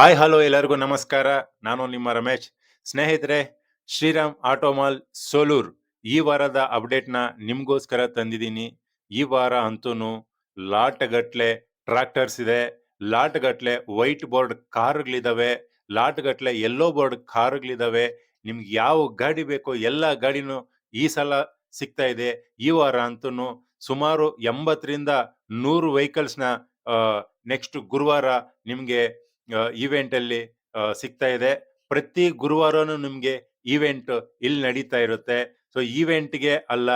Hi, hello ಎಲ್ಲರಿಗೂ ನಮಸ್ಕಾರ. ನಾನು ನಿಮ್ಮ ರಮೇಶ್. ಸ್ನೇಹಿತರೆ, ಶ್ರೀರಾಮ್ ಆಟೋಮಾಲ್ ಸೋಲೂರ್. ಈ ವಾರದ ಅಪ್ಡೇಟ್ನ ನಿಮಗೋಸ್ಕರ ತಂದಿದ್ದೀನಿ. ಈ ವಾರ ಅಂತೂ ಲಾಟ್ ಟ್ರ್ಯಾಕ್ಟರ್ಸ್ ಇದೆ. ಲಾಟ್ ಗಟ್ಲೆ ವೈಟ್ ಬೋರ್ಡ್ ಕಾರ್ಗಳಿದಾವೆ. ಲಾಟ್ ಗಟ್ಲೆ ಯೆಲ್ಲೋ ಬೋರ್ಡ್ ಕಾರುಗಳಿದ್ದಾವೆ ನಿಮ್ಗೆ ಯಾವ ಗಾಡಿ ಬೇಕೋ ಎಲ್ಲ ಗಾಡಿನೂ ಈ ಸಲ ಸಿಗ್ತಾ ಇದೆ. ಈ ವಾರ ಅಂತೂ ಸುಮಾರು ಎಂಬತ್ತರಿಂದ ನೂರು ವೆಹಿಕಲ್ಸ್ನ ನೆಕ್ಸ್ಟ್ ಗುರುವಾರ ನಿಮಗೆ ಈವೆಂಟ್ ಅಲ್ಲಿ ಸಿಗ್ತಾ ಇದೆ. ಪ್ರತಿ ಗುರುವಾರನೂ ನಿಮ್ಗೆ ಈವೆಂಟ್ ಇಲ್ಲಿ ನಡೀತಾ ಇರುತ್ತೆ. ಸೊ ಈವೆಂಟ್ಗೆ ಅಲ್ಲ,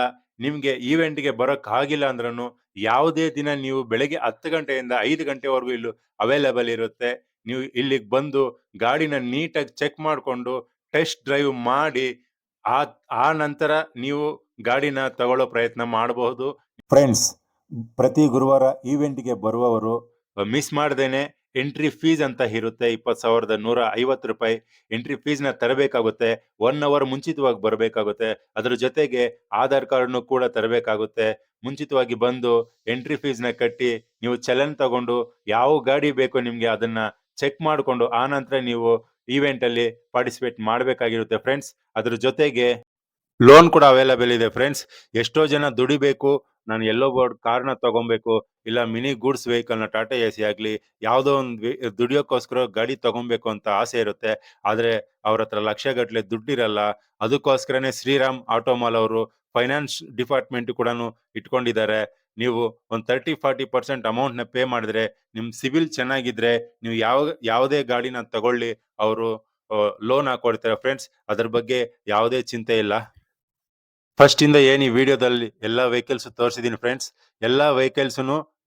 ನಿಮ್ಗೆ ಈವೆಂಟ್ಗೆ ಬರೋಕ್ ಆಗಿಲ್ಲ ಅಂದ್ರೂ ಯಾವುದೇ ದಿನ ನೀವು ಬೆಳಗ್ಗೆ ಹತ್ತು ಗಂಟೆಯಿಂದ ಐದು ಗಂಟೆವರೆಗೂ ಇಲ್ಲಿ ಅವೈಲೇಬಲ್ ಇರುತ್ತೆ. ನೀವು ಇಲ್ಲಿಗೆ ಬಂದು ಗಾಡಿನ ನೀಟಾಗಿ ಚೆಕ್ ಮಾಡಿಕೊಂಡು ಟೆಸ್ಟ್ ಡ್ರೈವ್ ಮಾಡಿ ಆ ಆ ನಂತರ ನೀವು ಗಾಡಿನ ತಗೊಳ್ಳೋ ಪ್ರಯತ್ನ ಮಾಡಬಹುದು. ಫ್ರೆಂಡ್ಸ್ ಪ್ರತಿ ಗುರುವಾರ ಈವೆಂಟ್ಗೆ ಬರುವವರು ಮಿಸ್ ಮಾಡ್ದೇನೆ. ಎಂಟ್ರಿ ಫೀಸ್ ಅಂತ ಇರುತ್ತೆ. ಇಪ್ಪತ್ತು ಸಾವಿರದ ನೂರ ಐವತ್ತು ರೂಪಾಯಿ ಎಂಟ್ರಿ ಫೀಸ್ನ ತರಬೇಕಾಗುತ್ತೆ. ಒನ್ ಅವರ್ ಮುಂಚಿತವಾಗಿ ಬರಬೇಕಾಗುತ್ತೆ. ಅದರ ಜೊತೆಗೆ ಆಧಾರ್ ಕಾರ್ಡ್ನು ಕೂಡ ತರಬೇಕಾಗುತ್ತೆ. ಮುಂಚಿತವಾಗಿ ಬಂದು ಎಂಟ್ರಿ ಫೀಸ್ನ ಕಟ್ಟಿ ನೀವು ಚಲನ್ ತಗೊಂಡು ಯಾವ ಗಾಡಿ ಬೇಕೋ ನಿಮಗೆ ಅದನ್ನ ಚೆಕ್ ಮಾಡಿಕೊಂಡು ಆ ನಂತರ ನೀವು ಈವೆಂಟ್ ಅಲ್ಲಿ ಪಾರ್ಟಿಸಿಪೇಟ್ ಮಾಡಬೇಕಾಗಿರುತ್ತೆ ಫ್ರೆಂಡ್ಸ್ ಅದ್ರ ಜೊತೆಗೆ ಲೋನ್ ಕೂಡ ಅವೈಲಬಲ್ ಇದೆ ಫ್ರೆಂಡ್ಸ್ ಎಷ್ಟೋ ಜನ ದುಡಿಬೇಕು, ನಾನು ಎಲ್ಲೋ ಬೋರ್ಡ್ ಕಾರ್ನ ತಗೊಬೇಕು, ಇಲ್ಲ ಮಿನಿ ಗೂಡ್ಸ್ ವೆಹಿಕಲ್ನ ಟಾಟಾ ಎ ಸಿ ಆಗ್ಲಿ, ಯಾವುದೋ ಒಂದು ದುಡಿಯೋಕ್ಕೋಸ್ಕರ ಗಾಡಿ ತಗೊಬೇಕು ಅಂತ ಆಸೆ ಇರುತ್ತೆ. ಆದ್ರೆ ಅವ್ರ ಹತ್ರ ಲಕ್ಷ ಗಟ್ಲೆ ದುಡ್ಡಿರಲ್ಲ, ಅದಕ್ಕೋಸ್ಕರನೇ ಶ್ರೀರಾಮ್ ಆಟೋಮಾಲ್ ಅವರು ಫೈನಾನ್ಸ್ ಡಿಪಾರ್ಟ್ಮೆಂಟ್ ಕೂಡ ಇಟ್ಕೊಂಡಿದ್ದಾರೆ. ನೀವು ಒಂದು ತರ್ಟಿ ಫಾರ್ಟಿ ಪರ್ಸೆಂಟ್ ಅಮೌಂಟ್ನ ಪೇ ಮಾಡಿದ್ರೆ, ನಿಮ್ ಸಿವಿಲ್ ಚೆನ್ನಾಗಿದ್ರೆ, ನೀವು ಯಾವ, ಯಾವುದೇ ಗಾಡಿನ ತಗೊಳ್ಳಿ, ಅವರು ಲೋನ್ ಹಾಕೊಡ್ತಾರೆ ಫ್ರೆಂಡ್ಸ್ ಅದ್ರ ಬಗ್ಗೆ ಯಾವುದೇ ಚಿಂತೆ ಇಲ್ಲ. ಫಸ್ಟ್ ಇಂದ ಏನ್ ಈ ವಿಡಿಯೋದಲ್ಲಿ ಎಲ್ಲಾ ವೆಹಿಕಲ್ಸ್ ತೋರಿಸಿದೀನಿ ಫ್ರೆಂಡ್ಸ್ ಎಲ್ಲಾ ವೆಹಿಕಲ್ಸ್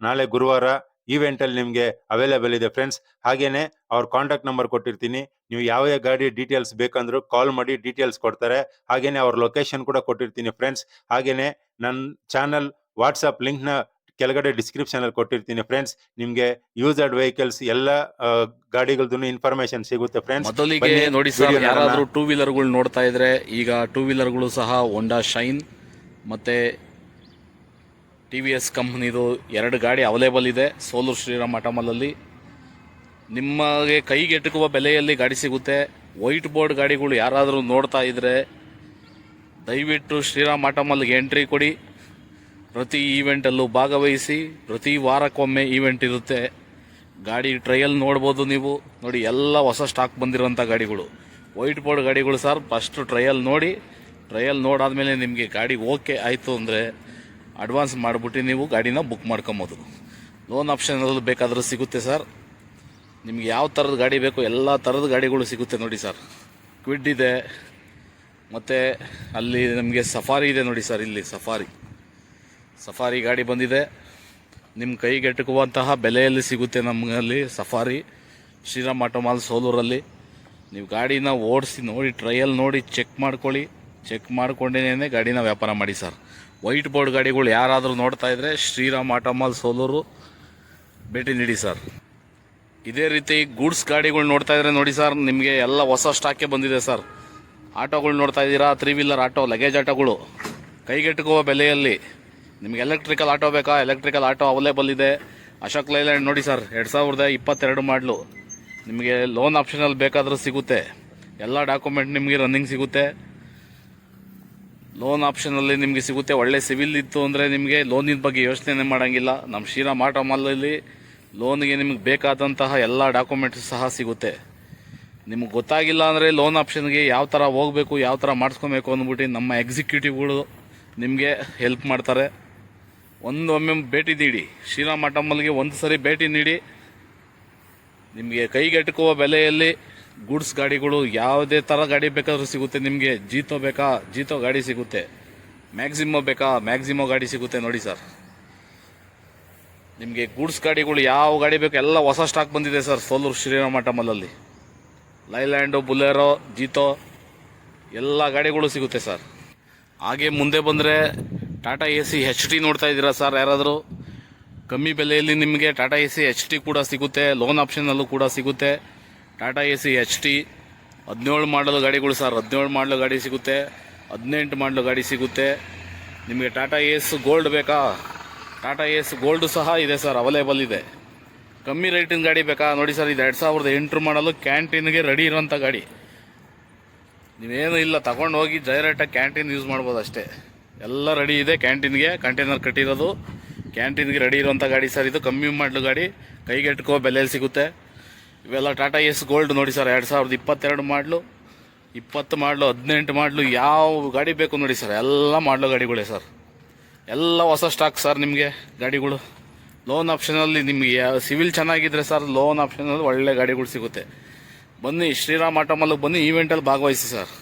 ನಾಳೆ ಗುರುವಾರ ಈವೆಂಟ್ ಅಲ್ಲಿ ನಿಮ್ಗೆ ಅವೈಲೇಬಲ್ ಇದೆ ಫ್ರೆಂಡ್ಸ್ ಹಾಗೇನೆ ಅವ್ರ ಕಾಂಟ್ಯಾಕ್ಟ್ ನಂಬರ್ ಕೊಟ್ಟಿರ್ತೀನಿ. ನೀವು ಯಾವ ಯಾವ ಗಾಡಿ ಡೀಟೇಲ್ಸ್ ಬೇಕಂದ್ರೂ ಕಾಲ್ ಮಾಡಿ ಡೀಟೇಲ್ಸ್ ಕೊಡ್ತಾರೆ. ಹಾಗೇನೆ ಅವ್ರ ಲೊಕೇಶನ್ ಕೂಡ ಕೊಟ್ಟಿರ್ತೀನಿ ಫ್ರೆಂಡ್ಸ್ ಹಾಗೇನೆ ನನ್ನ ಚಾನಲ್ ವಾಟ್ಸಪ್ ಲಿಂಕ್ನ ಕೆಳಗಡೆ ಡಿಸ್ಕ್ರಿಪ್ಷನ್ ಅಲ್ಲಿ ಕೊಟ್ಟಿರ್ತೀನಿ ಫ್ರೆಂಡ್ಸ್ ನಿಮಗೆ ಯೂಸ್ಡ್ ವೆಹಿಕಲ್ಸ್ ಎಲ್ಲ ಗಾಡಿಗಳದ್ದು ಇನ್ಫಾರ್ಮೇಶನ್ ಸಿಗುತ್ತೆ ಫ್ರೆಂಡ್ಸ್ ಮೊದಲಿಗೆ ನೋಡಿ ಸರ್ ಯಾರಾದ್ರೂ ಟೂ ವೀಲರ್ಗಳು ನೋಡ್ತಾ ಇದ್ರೆ ಈಗ ಟೂ ವೀಲರ್ಗಳು ಸಹ ಹೊಂಡಾ ಶೈನ್ ಮತ್ತೆ ಟಿ ವಿ ಎಸ್ ಕಂಪ್ನಿದು ಎರಡು ಗಾಡಿ ಅವೈಲೇಬಲ್ ಇದೆ ಸೋಲೂರು ಶ್ರೀರಾಮ್ ಅಟಮಲಲ್ಲಿ ನಿಮಗೆ ಕೈಗೆಟುಕುವ ಬೆಲೆಯಲ್ಲಿ ಗಾಡಿ ಸಿಗುತ್ತೆ. ವೈಟ್ ಬೋರ್ಡ್ ಗಾಡಿಗಳು ಯಾರಾದರೂ ನೋಡ್ತಾ ಇದ್ರೆ ದಯವಿಟ್ಟು ಶ್ರೀರಾಮ್ ಆಟಮಲ್ಗೆ ಎಂಟ್ರಿ ಕೊಡಿ. ಪ್ರತಿ ಈವೆಂಟಲ್ಲೂ ಭಾಗವಹಿಸಿ, ಪ್ರತಿ ವಾರಕ್ಕೊಮ್ಮೆ ಈವೆಂಟ್ ಇರುತ್ತೆ. ಗಾಡಿ ಟ್ರಯಲ್ ನೋಡ್ಬೋದು ನೀವು. ನೋಡಿ, ಎಲ್ಲ ಹೊಸ ಸ್ಟಾಕ್ ಬಂದಿರುವಂಥ ಗಾಡಿಗಳು. ವೈಟ್ ಬೋರ್ಡ್ ಗಾಡಿಗಳು ಸರ್ ಫಸ್ಟ್ ಟ್ರಯಲ್ ನೋಡಿ. ಟ್ರಯಲ್ ನೋಡಾದಮೇಲೆ ನಿಮಗೆ ಗಾಡಿ ಓಕೆ ಆಯಿತು ಅಂದರೆ ಅಡ್ವಾನ್ಸ್ ಮಾಡಿಬಿಟ್ಟು ನೀವು, ಗಾಡಿನ ಬುಕ್ ಮಾಡ್ಕೊಬೋದು. ಲೋನ್ ಆಪ್ಷನಲ್ಲಿ ಬೇಕಾದರೂ ಸಿಗುತ್ತೆ ಸರ್. ನಿಮ್ಗೆ ಯಾವ ಥರದ ಗಾಡಿ ಬೇಕು, ಎಲ್ಲ ಥರದ ಗಾಡಿಗಳು ಸಿಗುತ್ತೆ ನೋಡಿ ಸರ್. ಕ್ವಿಡ್ ಇದೆ. ಮತ್ತು ಅಲ್ಲಿ ನಮಗೆ ಸಫಾರಿ ಇದೆ ನೋಡಿ ಸರ್, ಇಲ್ಲಿ ಸಫಾರಿ ಸಫಾರಿ ಗಾಡಿ ಬಂದಿದೆ. ನಿಮ್ಮ ಕೈಗೆಟುಕುವಂತಹ ಬೆಲೆಯಲ್ಲಿ ಸಿಗುತ್ತೆ ನಮ್ಮಲ್ಲಿ ಸಫಾರಿ. ಶ್ರೀರಾಮ್ ಆಟೋಮಾಲ್ ಸೋಲೂರಲ್ಲಿ. ನೀವು ಗಾಡಿನ ಓಡಿಸಿ ನೋಡಿ ಟ್ರಯಲ್ ನೋಡಿ ಚೆಕ್ ಮಾಡ್ಕೊಳ್ಳಿ. ಚೆಕ್ ಮಾಡ್ಕೊಂಡೇನೆ ಗಾಡಿನ ವ್ಯಾಪಾರ ಮಾಡಿ ಸರ್. ವೈಟ್ ಬೋರ್ಡ್ ಗಾಡಿಗಳು ಯಾರಾದರೂ ನೋಡ್ತಾ ಇದ್ರೆ ಶ್ರೀರಾಮ್ ಆಟೋಮಾಲ್ ಸೋಲೂರು ಭೇಟಿ ನೀಡಿ ಸರ್. ಇದೇ ರೀತಿ ಗೂಡ್ಸ್ ಗಾಡಿಗಳು ನೋಡ್ತಾ ಇದ್ರೆ ನೋಡಿ ಸರ್, ನಿಮಗೆ ಎಲ್ಲ ಹೊಸ ಸ್ಟಾಕೆ ಬಂದಿದೆ ಸರ್. ಆಟೋಗಳು ನೋಡ್ತಾ ಇದ್ದೀರಾ? ತ್ರೀ ವೀಲರ್ ಆಟೋ ಲಗೇಜ್ ಆಟೋಗಳು. ಕೈಗೆಟುಕುವ ಬೆಲೆಯಲ್ಲಿ ನಿಮಗೆ ಎಲೆಕ್ಟ್ರಿಕಲ್ ಆಟೋ ಬೇಕಾ? ಎಲೆಕ್ಟ್ರಿಕಲ್ ಆಟೋ ಅವೈಲೇಬಲ್ ಇದೆ. ಅಶೋಕ್ ಲೈಲ್ಯಾಂಡ್ ನೋಡಿ ಸರ್, ಎರಡು ಸಾವಿರದ ಇಪ್ಪತ್ತೆರಡು ಮಾಡಲು. ನಿಮಗೆ ಲೋನ್ ಆಪ್ಷನಲ್ಲಿ ಬೇಕಾದರೂ ಸಿಗುತ್ತೆ. ಎಲ್ಲ ಡಾಕ್ಯುಮೆಂಟ್ ನಿಮಗೆ ರನ್ನಿಂಗ್ ಸಿಗುತ್ತೆ. ಲೋನ್ ಆಪ್ಷನಲ್ಲಿ ನಿಮಗೆ ಸಿಗುತ್ತೆ. ಒಳ್ಳೆ ಸಿವಿಲ್ ಇತ್ತು ಅಂದರೆ ನಿಮಗೆ ಲೋನಿನ ಬಗ್ಗೆ ಯೋಚನೆ ಮಾಡೋಂಗಿಲ್ಲ. ನಮ್ಮ ಶ್ರೀರಾಮ್ ಆಟೋ ಮಾಲಲ್ಲಿ ಲೋನ್ಗೆ ನಿಮಗೆ ಬೇಕಾದಂತಹ ಎಲ್ಲ ಡಾಕ್ಯುಮೆಂಟ್ಸ್ ಸಹ ಸಿಗುತ್ತೆ. ನಿಮಗೆ ಗೊತ್ತಾಗಿಲ್ಲ ಅಂದರೆ ಲೋನ್ ಆಪ್ಷನ್ಗೆ ಯಾವ ಥರ ಹೋಗಬೇಕು, ಯಾವ ಥರ ಮಾಡಿಸ್ಕೊಬೇಕು ಅಂದ್ಬಿಟ್ಟು ನಮ್ಮ ಎಕ್ಸಿಕ್ಯೂಟಿವ್ಗಳು ನಿಮಗೆ ಹೆಲ್ಪ್ ಮಾಡ್ತಾರೆ. ಒಂದು ಒಮ್ಮೆ ಭೇಟಿ ನೀಡಿ. ಶ್ರೀರಾಮ್ ಟಮ್ಮಲ್ಗೆ ಒಂದು ಸರಿ ಭೇಟಿ ನೀಡಿ. ನಿಮಗೆ ಕೈಗೆಟುಕುವ ಬೆಲೆಯಲ್ಲಿ ಗೂಡ್ಸ್ ಗಾಡಿಗಳು ಯಾವುದೇ ಥರ ಗಾಡಿ ಬೇಕಾದರೂ ಸಿಗುತ್ತೆ. ನಿಮಗೆ ಜೀತೋ ಬೇಕಾ, ಜೀತೋ ಗಾಡಿ ಸಿಗುತ್ತೆ. ಮ್ಯಾಕ್ಸಿಮೋ ಬೇಕಾ, ಮ್ಯಾಕ್ಸಿಮೋ ಗಾಡಿ ಸಿಗುತ್ತೆ ನೋಡಿ ಸರ್. ನಿಮಗೆ ಗೂಡ್ಸ್ ಗಾಡಿಗಳು ಯಾವ ಗಾಡಿ ಬೇಕು ಎಲ್ಲ ಹೊಸ ಸ್ಟಾಕ್ ಬಂದಿದೆ ಸರ್ ಸೋಲೂರು ಶ್ರೀರಾಮ ಆಟಮಲಲ್ಲಿ ಲೈಲ್ಯಾಂಡು, ಬುಲೆರೋ, ಜೀತೋ ಎಲ್ಲ ಗಾಡಿಗಳು ಸಿಗುತ್ತೆ ಸರ್. ಹಾಗೆ ಮುಂದೆ ಬಂದರೆ Tata A C H T ನೋಡ್ತಾ ಇದ್ದೀರಾ ಸರ್ ಯಾರಾದರೂ? ಕಮ್ಮಿ ಬೆಲೆಯಲ್ಲಿ ನಿಮಗೆ Tata A C H T ಕೂಡ ಸಿಗುತ್ತೆ ಲೋನ್ ಆಪ್ಷನಲ್ಲೂ ಕೂಡ ಸಿಗುತ್ತೆ. Tata A C H T ಹದಿನೇಳು ಮಾಡಲು ಗಾಡಿಗಳು ಸರ್, ಹದಿನೇಳು ಮಾಡಲು ಗಾಡಿ ಸಿಗುತ್ತೆ, ಹದಿನೆಂಟು ಮಾಡಲು ಗಾಡಿ ಸಿಗುತ್ತೆ. ನಿಮಗೆ ಟಾಟಾ ಎಸ್ ಗೋಲ್ಡ್ ಬೇಕಾ? ಟಾಟಾ ಎಸ್ ಗೋಲ್ಡ್ ಸಹ ಇದೆ ಸರ್ ಅವೈಲೇಬಲ್ ಇದೆ. ಕಮ್ಮಿ ರೇಟಿನ ಗಾಡಿ ಬೇಕಾ? ನೋಡಿ ಸರ್, ಇದು ಎರಡು ಸಾವಿರದ ಎಂಟು ಮಾಡಲು ಕ್ಯಾಂಟೀನ್ಗೆ ರೆಡಿ ಇರುವಂಥ ಗಾಡಿ. ನೀವೇನು ಇಲ್ಲ ತಗೊಂಡು ಹೋಗಿ ಡೈರೆಕ್ಟಾಗಿ ಕ್ಯಾಂಟೀನ್ ಯೂಸ್ ಮಾಡ್ಬೋದು ಅಷ್ಟೇ ಎಲ್ಲ ರೆಡಿ ಇದೆ. ಕ್ಯಾಂಟೀನ್ಗೆ ಕಂಟೈನರ್ ಕಟ್ಟಿರೋದು. ಕ್ಯಾಂಟೀನ್ಗೆ ರೆಡಿ ಇರುವಂಥ ಗಾಡಿ ಸರ್. ಇದು ಕಮ್ಮಿ ಮಾಡಲು ಗಾಡಿ. ಕೈಗೆಟ್ಕೋ ಬೆಲೆಯಲ್ಲಿ ಸಿಗುತ್ತೆ. ಇವೆಲ್ಲ ಟಾಟಾ ಎಸ್ ಗೋಲ್ಡ್ ನೋಡಿ ಸರ್. ಎರಡು ಸಾವಿರದ ಇಪ್ಪತ್ತೆರಡು ಮಾಡಲು. ಇಪ್ಪತ್ತು ಮಾಡಲು, ಹದಿನೆಂಟು ಮಾಡಲು. ಯಾವ ಗಾಡಿ ಬೇಕು ನೋಡಿ ಸರ್. ಎಲ್ಲ ಮಾಡಲು ಗಾಡಿಗಳೇ ಸರ್. ಎಲ್ಲ ಹೊಸ ಸ್ಟಾಕ್ ಸರ್ ನಿಮಗೆ ಗಾಡಿಗಳು. ಲೋನ್ ಆಪ್ಷನಲ್ಲಿ ನಿಮಗೆ ಸಿವಿಲ್ ಚೆನ್ನಾಗಿದ್ದರೆ ಸರ್ ಲೋನ್ ಆಪ್ಷನಲ್ಲಿ ಒಳ್ಳೆ ಗಾಡಿಗಳು ಸಿಗುತ್ತೆ. ಬನ್ನಿ, ಶ್ರೀರಾಮ್ ಆಟೋಮಲ್ಲಿಗೆ ಬನ್ನಿ ಈವೆಂಟಲ್ಲಿ ಭಾಗವಹಿಸಿ ಸರ್.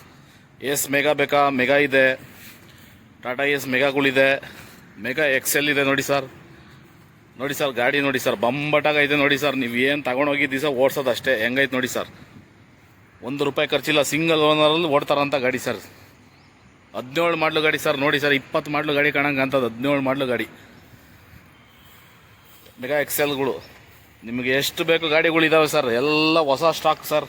ಎಸ್ ಮೆಗಾ ಬೇಕಾ? ಮೆಗಾ ಇದೆ. ಟಾಟಾ ಎಸ್ ಮೆಗಾಗಳಿದೆ ಮೆಗಾ ಎಕ್ಸೆಲ್ ಇದೆ ನೋಡಿ ಸರ್ ನೋಡಿ ಸರ್ ಗಾಡಿ ನೋಡಿ ಸರ್ ಬಂಬಟಾಗ ಇದೆ ನೋಡಿ ಸರ್ ನೀವು ಏನು ತಗೊಂಡೋಗಿ ದಿವಸ ಓಡಿಸೋದು ಅಷ್ಟೇ. ಹೆಂಗೈತೆ ನೋಡಿ ಸರ್ ಒಂದು ರೂಪಾಯಿ ಖರ್ಚಿಲ್ಲ ಸಿಂಗಲ್ ಓನರಲ್ಲಿ ಓಡ್ತಾರಂತ ಗಾಡಿ ಸರ್ ಹದಿನೇಳು ಮಾಡಲು ಗಾಡಿ ಸರ್ ನೋಡಿ ಸರ್ ಇಪ್ಪತ್ತು ಮಾಡಲು ಗಾಡಿ ಕಾಣಂಗೆ ಅಂತದ್ದು ಹದಿನೇಳು ಮಾಡಲು ಗಾಡಿ. ಮೆಗಾ ಎಕ್ಸೆಲ್ಗಳು ನಿಮಗೆ ಎಷ್ಟು ಬೇಕು ಗಾಡಿಗಳು ಇದಾವೆ ಸರ್ ಎಲ್ಲ ಹೊಸ ಸ್ಟಾಕ್ ಸರ್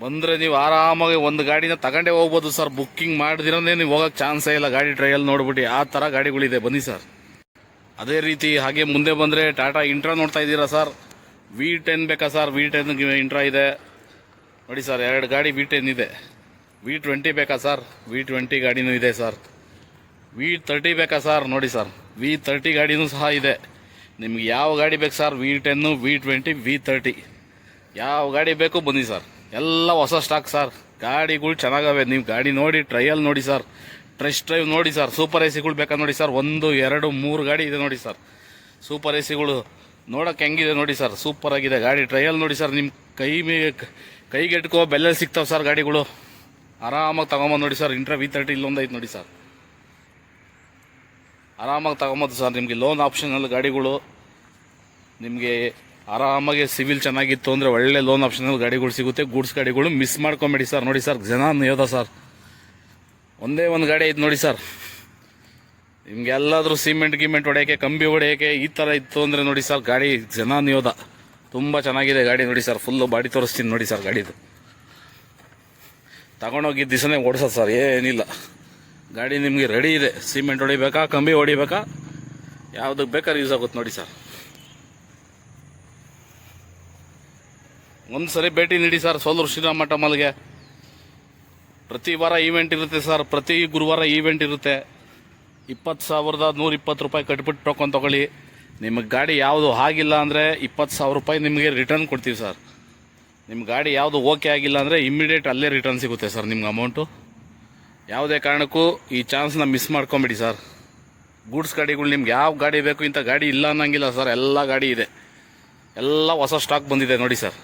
ಬಂದರೆ ನೀವು ಆರಾಮಾಗಿ ಒಂದು ಗಾಡಿನ ತಗೊಂಡೇ ಹೋಗ್ಬೋದು ಸರ್. ಬುಕ್ಕಿಂಗ್ ಮಾಡಿದಿರೋದೇ ನೀವು ಹೋಗೋಕ್ಕೆ ಚಾನ್ಸೇ ಇಲ್ಲ. ಗಾಡಿ ಟ್ರಯಲ್ ನೋಡ್ಬಿಟ್ಟು ಆ ಥರ ಗಾಡಿಗಳಿದೆ. ಬನ್ನಿ ಸರ್. ಅದೇ ರೀತಿ ಹಾಗೆ ಮುಂದೆ ಬಂದರೆ ಟಾಟಾ ಇಂಟ್ರಾ ನೋಡ್ತಾ ಇದ್ದೀರಾ ಸರ್? ವಿ ಟೆನ್ ಬೇಕಾ ಸರ್? ವಿ ಟೆನ್ ಇಂಟ್ರಾ ಇದೆ. ನೋಡಿ ಸರ್, ಎರಡು ಗಾಡಿ ವಿ ಟೆನ್ ಇದೆ. ವಿ ಟ್ವೆಂಟಿ ಬೇಕಾ ಸರ್? ವಿ ಟ್ವೆಂಟಿ ಗಾಡಿನೂ ಇದೆ ಸರ್. ವಿ ತರ್ಟಿ ಬೇಕಾ ಸರ್? ನೋಡಿ ಸರ್ ವಿ ತರ್ಟಿ ಗಾಡಿನೂ ಸಹ ಇದೆ. ನಿಮ್ಗೆ ಯಾವ ಗಾಡಿ ಬೇಕು sir? V ten V twenty V thirty ಯಾವ ಗಾಡಿ ಬೇಕು? ಬನ್ನಿ ಸರ್. ಎಲ್ಲ ಹೊಸ ಸ್ಟಾಕ್ ಸರ್ ಗಾಡಿಗಳು ಚೆನ್ನಾಗವೆ. ನೀವು ಗಾಡಿ ನೋಡಿ ಟ್ರಯಲ್ ನೋಡಿ ಸರ್ ಟ್ರೆಸ್ಟ್ ಡ್ರೈವ್ ನೋಡಿ ಸರ್ ಸೂಪರ್ ಎ ಸಿಗಳು ಬೇಕಾ ನೋಡಿ ಸರ್ ಒಂದು, ಎರಡು, ಮೂರು ಗಾಡಿ ಇದೆ ನೋಡಿ ಸರ್ ಸೂಪರ್ ಎ ಸಿಗಳು ನೋಡೋಕೆ ಹೆಂಗಿದೆ ನೋಡಿ ಸರ್ ಸೂಪರ್ ಆಗಿದೆ ಗಾಡಿ. ಟ್ರಯಲ್ ನೋಡಿ ಸರ್ ನಿಮ್ಮ ಕೈ ಮೇ ಕೈಗೆಟ್ಕೋ ಬೆಲ್ಲ ಸಿಗ್ತಾವೆ ಸರ್ ಗಾಡಿಗಳು. ಆರಾಮಾಗಿ ತಗೊಂಬಂದು ನೋಡಿ ಸರ್ ಇಂಟ್ರ ವಿ ತರ್ಟಿ ಇಲ್ಲೊಂದು ಐತೆ ನೋಡಿ ಸರ್ ಆರಾಮಾಗಿ ತಗೊಂಬೋದು ಸರ್ ನಿಮಗೆ ಲೋನ್ ಆಪ್ಷನಲ್ಲಿ ಗಾಡಿಗಳು, ನಿಮಗೆ ಆರಾಮಾಗಿ ಸಿವಿಲ್ ಚೆನ್ನಾಗಿತ್ತು ಅಂದರೆ ಒಳ್ಳೆ ಲೋನ್ ಆಪ್ಷನಲ್ಲಿ ಗಾಡಿಗಳು ಸಿಗುತ್ತೆ. ಗೂಡ್ಸ್ ಗಾಡಿಗಳು ಮಿಸ್ ಮಾಡ್ಕೊಂಬೇಡಿ ಸರ್ ನೋಡಿ ಸರ್ ಜನ ಯೋಧ ಸರ್ ಒಂದೇ ಒಂದು ಗಾಡಿ ಐತೆ ನೋಡಿ ಸರ್ ನಿಮ್ಗೆ ಎಲ್ಲಾದರೂ ಸಿಮೆಂಟ್ ಗಿಮೆಂಟ್ ಹೊಡೆಯೋಕ್ಕೆ, ಕಂಬಿ ಹೊಡೆಯೋಕ್ಕೆ ಈ ಥರ ಇತ್ತು ಅಂದರೆ ನೋಡಿ ಸರ್ ಗಾಡಿ ಜನ ಯೋಧ ತುಂಬ ಚೆನ್ನಾಗಿದೆ ಗಾಡಿ ನೋಡಿ ಸರ್ ಫುಲ್ಲು ಬಾಡಿ ತೋರಿಸ್ತೀನಿ ನೋಡಿ ಸರ್ ಗಾಡಿದು. ತಗೊಂಡೋಗಿದ್ದ ದಿವಸನೇ ಓಡಿಸೋದು ಸರ್ ಏನಿಲ್ಲ. ಗಾಡಿ ನಿಮಗೆ ರೆಡಿ ಇದೆ. ಸಿಮೆಂಟ್ ಹೊಡಿಬೇಕಾ, ಕಂಬಿ ಹೊಡಿಬೇಕಾ? ಯಾವುದಕ್ಕೆ ಬೇಕಾದ್ರೆ ಯೂಸ್ ಆಗುತ್ತೆ ನೋಡಿ ಸರ್ ಒಂದು ಸರಿ ಭೇಟಿ ನೀಡಿ ಸರ್ ಸೋಲೂರು ಶ್ರೀರಾಮ ಮಲ್ಗೆ ಪ್ರತಿ ವಾರ ಈವೆಂಟ್ ಇರುತ್ತೆ ಸರ್, ಪ್ರತಿ ಗುರುವಾರ ಈವೆಂಟ್ ಇರುತ್ತೆ. ಇಪ್ಪತ್ತು ಸಾವಿರದ ನೂರ ಇಪ್ಪತ್ತು ರೂಪಾಯಿ ಕಟ್ಬಿಟ್ಟು ಟೋಕನ್ ತೊಗೊಳ್ಳಿ. ನಿಮಗೆ ಗಾಡಿ ಯಾವುದು ಆಗಿಲ್ಲ ಅಂದರೆ ಇಪ್ಪತ್ತು ಸಾವಿರ ರೂಪಾಯಿ ನಿಮಗೆ ರಿಟರ್ನ್ ಕೊಡ್ತೀವಿ ಸರ್. ನಿಮ್ಮ ಗಾಡಿ ಯಾವುದು ಓಕೆ ಆಗಿಲ್ಲ ಅಂದರೆ ಇಮ್ಮಿಡಿಯೇಟ್ ಅಲ್ಲೇ ರಿಟರ್ನ್ ಸಿಗುತ್ತೆ ಸರ್ ನಿಮ್ಗೆ ಅಮೌಂಟು ಯಾವುದೇ ಕಾರಣಕ್ಕೂ ಈ ಚಾನ್ಸ್ನ ಮಿಸ್ ಮಾಡ್ಕೊಂಬಿಡಿ ಸರ್. ಗೂಡ್ಸ್ ಗಾಡಿಗಳು ನಿಮ್ಗೆ ಯಾವ ಗಾಡಿ ಬೇಕು ಇಂಥ ಗಾಡಿ ಇಲ್ಲ ಅನ್ನೋಂಗಿಲ್ಲ ಸರ್, ಎಲ್ಲ ಗಾಡಿ ಇದೆ. ಎಲ್ಲ ಹೊಸ ಸ್ಟಾಕ್ ಬಂದಿದೆ ನೋಡಿ ಸರ್.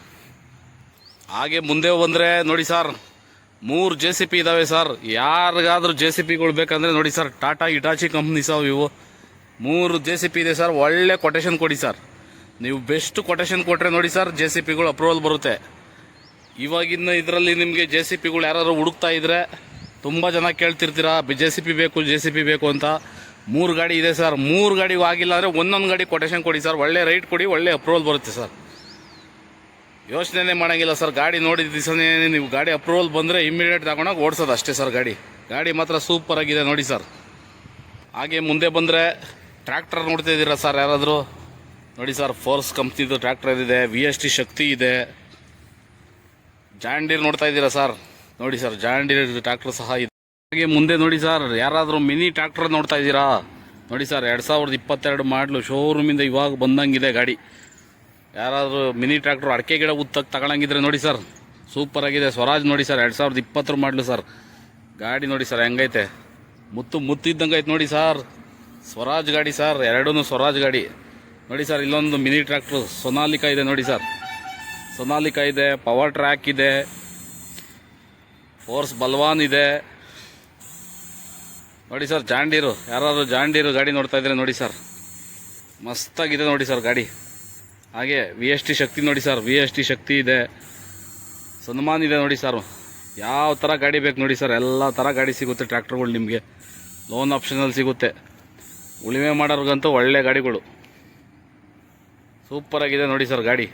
ಹಾಗೆ ಮುಂದೆ ಬಂದರೆ ನೋಡಿ ಸರ್, ಮೂರು ಜೆ ಸಿ ಪಿ ಇದ್ದಾವೆ ಸರ್. ಯಾರಿಗಾದ್ರೂ ಜೆ ಸಿ ಪಿಗಳು ಬೇಕಂದರೆ ನೋಡಿ sir Tata Hitachi company sir ಇವು. ಮೂರು ಜೆ ಸಿ ಪಿ ಇದೆ ಸರ್, ಒಳ್ಳೆ ಕೊಟೇಶನ್ ಕೊಡಿ ಸರ್. ನೀವು ಬೆಸ್ಟ್ ಕೊಟೇಶನ್ ಕೊಟ್ಟರೆ ನೋಡಿ ಸರ್ ಜೆ ಸಿ ಪಿಗಳು ಅಪ್ರೂವಲ್ ಬರುತ್ತೆ. ಇವಾಗಿನ ಇದರಲ್ಲಿ ನಿಮಗೆ ಜೆ ಸಿ ಪಿಗಳು ಯಾರು ಹುಡುಕ್ತಾ ಇದ್ದರೆ ತುಂಬ ಜನ ಕೇಳ್ತಿರ್ತೀರಾ ಜೆ ಸಿ ಪಿ ಬೇಕು ಜೆ ಸಿ ಪಿ ಬೇಕು ಅಂತ. ಮೂರು ಗಾಡಿ ಇದೆ ಸರ್, ಮೂರು ಗಾಡಿಗೂ ಆಗಿಲ್ಲ ಅಂದರೆ ಒಂದೊಂದು ಗಾಡಿ ಕೊಟೇಶನ್ ಕೊಡಿ ಸರ್. ಒಳ್ಳೆ ರೈಟ್ ಕೊಡಿ, ಒಳ್ಳೆ ಅಪ್ರೂವಲ್ ಬರುತ್ತೆ ಸರ್. ಯೋಚನೆ ಮಾಡಂಗಿಲ್ಲ ಸರ್. ಗಾಡಿ ನೋಡಿದ ದಿವಸನೇ ನೀವು ಗಾಡಿ ಅಪ್ರೂವಲ್ ಬಂದರೆ ಇಮಿಡಿಯೇಟ್ ತಗೊಂಡೋಗಿ ಓಡಿಸೋದು ಅಷ್ಟೇ ಸರ್ ಗಾಡಿ. ಗಾಡಿ ಮಾತ್ರ ಸೂಪರ್ ಆಗಿದೆ ನೋಡಿ ಸರ್. ಹಾಗೆ ಮುಂದೆ ಬಂದರೆ ಟ್ರ್ಯಾಕ್ಟರ್ ನೋಡ್ತಾ ಇದ್ದೀರಾ ಸರ್ ಯಾರಾದರೂ? ನೋಡಿ ಸರ್ ಫೋರ್ಸ್ ಕಂಪ್ನಿದು ಟ್ರ್ಯಾಕ್ಟರ್ ಇದೆ ವಿ ಎಸ್ ಟಿ ಶಕ್ತಿ ಇದೆ. ಜಾಂಡೀರ್ ನೋಡ್ತಾ ಇದ್ದೀರಾ ಸರ್? ನೋಡಿ ಸರ್ ಜಾಂಡೀರ್ ಟ್ರ್ಯಾಕ್ಟರ್ ಸಹ ಇದೆ. ಹಾಗೆ ಮುಂದೆ ನೋಡಿ ಸರ್, ಯಾರಾದರೂ ಮಿನಿ ಟ್ರ್ಯಾಕ್ಟರ್ ನೋಡ್ತಾ ಇದ್ದೀರಾ? ನೋಡಿ ಸರ್, ಎರಡು ಸಾವಿರದ ಇಪ್ಪತ್ತೆರಡು ಮಾಡಲು ಶೋರೂಮಿಂದ ಇವಾಗ ಬಂದಂಗಿದೆ ಗಾಡಿ. ಯಾರಾದರೂ ಮಿನಿ ಟ್ರ್ಯಾಕ್ಟರ್ ಅಡಿಕೆ ಗಿಡ ಉತ್ತಕ್ಕೆ ತಗೊಳಂಗಿದ್ರೆ ನೋಡಿ ಸರ್. ಸೂಪರ್ ಆಗಿದೆ. ಸ್ವರಾಜ್ ನೋಡಿ ಸರ್, ಎರಡು ಸಾವಿರದ ಇಪ್ಪತ್ತರ ಮಾಡಲು ಸರ್. ಗಾಡಿ ನೋಡಿ ಸರ್, ಹೆಂಗೈತೆ? ಮುತ್ತು ಮುತ್ತಿದ್ದಂಗೆ ಐತೆ ನೋಡಿ ಸರ್. ಸ್ವರಾಜ್ ಗಾಡಿ ಸರ್ ಎರಡೂ ಸ್ವರಾಜ್ ಗಾಡಿ. ನೋಡಿ ಸರ್, ಇಲ್ಲೊಂದು ಮಿನಿ ಟ್ರ್ಯಾಕ್ಟ್ರು ಸೊನಾಲಿಕಾ ಇದೆ ನೋಡಿ ಸರ್. ಸೊನಾಲಿಕಾ ಇದೆ, ಪವರ್ ಟ್ರ್ಯಾಕ್ ಇದೆ, ಫೋರ್ಸ್ ಬಲ್ವಾನ್ ಇದೆ. ನೋಡಿ ಸರ್, ಜಾಂಡೀರು. ಯಾರಾದರೂ ಜಾಂಡೀರು ಗಾಡಿ ನೋಡ್ತಾ ಇದ್ರೆ ನೋಡಿ ಸರ್. ಮಸ್ತಾಗಿದೆ ನೋಡಿ ಸರ್ ಗಾಡಿ. ಹಾಗೆ ವಿ ಎಸ್ ಟಿ ಶಕ್ತಿ ನೋಡಿ sir V S T Shakti ಇದೆ. ಸನ್ಮಾನ್ ಇದೆ ನೋಡಿ ಸರ್ ಯಾವ ಥರ ಗಾಡಿ ಬೇಕು ನೋಡಿ ಸರ್ ಎಲ್ಲ ಥರ ಗಾಡಿ ಸಿಗುತ್ತೆ ಟ್ರ್ಯಾಕ್ಟರ್ಗಳು ನಿಮಗೆ. ಲೋನ್ ಆಪ್ಷನಲ್ಲಿ ಸಿಗುತ್ತೆ. ಉಳಿಮೆ ಮಾಡೋರ್ಗಂತೂ ಒಳ್ಳೆ ಗಾಡಿಗಳು. ಸೂಪರಾಗಿದೆ ನೋಡಿ ಸರ್ ಗಾಡಿ.